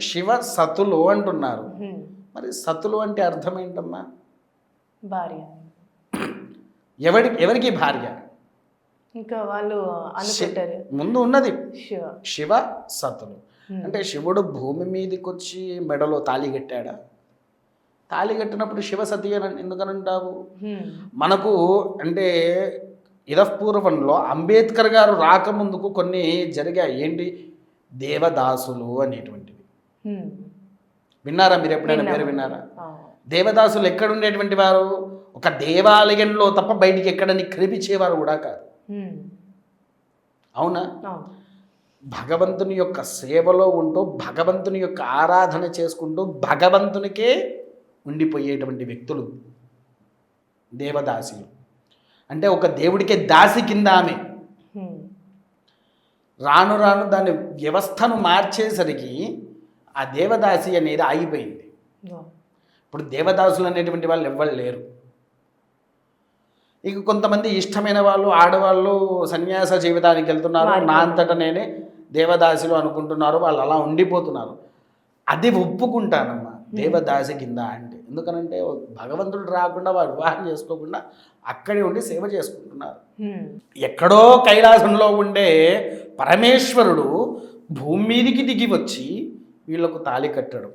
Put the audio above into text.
శివ సతులు అంటున్నారు. మరి సతులు అంటే అర్థం ఏంటమ్మా? భార్య. ఎవడి ఎవరికి భార్య? ఇంకా వాళ్ళు అనుకుంటారు. ముందు ఉన్నది. శివ. సతులు. అంటే శివుడు భూమి మీదకి వచ్చి మెడలో తాళి కట్టాడా? తాళి కట్టినప్పుడు శివ సతి అని ఎందుకనంటావు. మనకు అంటే ఇదపూర్వంలో అంబేద్కర్ గారు రాకముందుకు కొన్ని జరిగాయి. ఏంటి? దేవదాసులు అనేటువంటివి. విన్నారా మీరు ఎప్పుడైనా. పేరు విన్నారా. దేవదాసులు ఎక్కడ ఉండేటువంటి వారు? ఒక దేవాలయంలో తప్ప బయటికి ఎక్కడని కనిపించేవారు కూడా కాదు. అవునా? భగవంతుని యొక్క సేవలో ఉంటూ భగవంతుని యొక్క ఆరాధన చేసుకుంటూ భగవంతునికే ఉండిపోయేటువంటి వ్యక్తులు దేవదాసులు. అంటే ఒక దేవుడికే దాసి కింద ఆమె. రాను రాను దాని వ్యవస్థను మార్చేసరికి ఆ దేవదాసి అనేది ఆగిపోయింది. ఇప్పుడు దేవదాసులు అనేటువంటి వాళ్ళు ఎవ్వరు లేరు. ఇక కొంతమంది ఇష్టమైన వాళ్ళు ఆడవాళ్ళు సన్యాస జీవితానికి వెళ్తున్నారు. నా అంతటా నేనే దేవదాసులు అనుకుంటున్నారు. వాళ్ళు అలా ఉండిపోతున్నారు. అది ఒప్పుకుంటానమ్మా. దేవదాసి కింద అంటే. ఎందుకనంటే భగవంతుడు రాకుండా వారు వివాహం చేసుకోకుండా అక్కడే ఉండి సేవ చేసుకుంటున్నారు. ఎక్కడో కైలాసంలో ఉండే పరమేశ్వరుడు భూమి మీదికి దిగి వచ్చి వీళ్ళకు తాళి కట్టడం.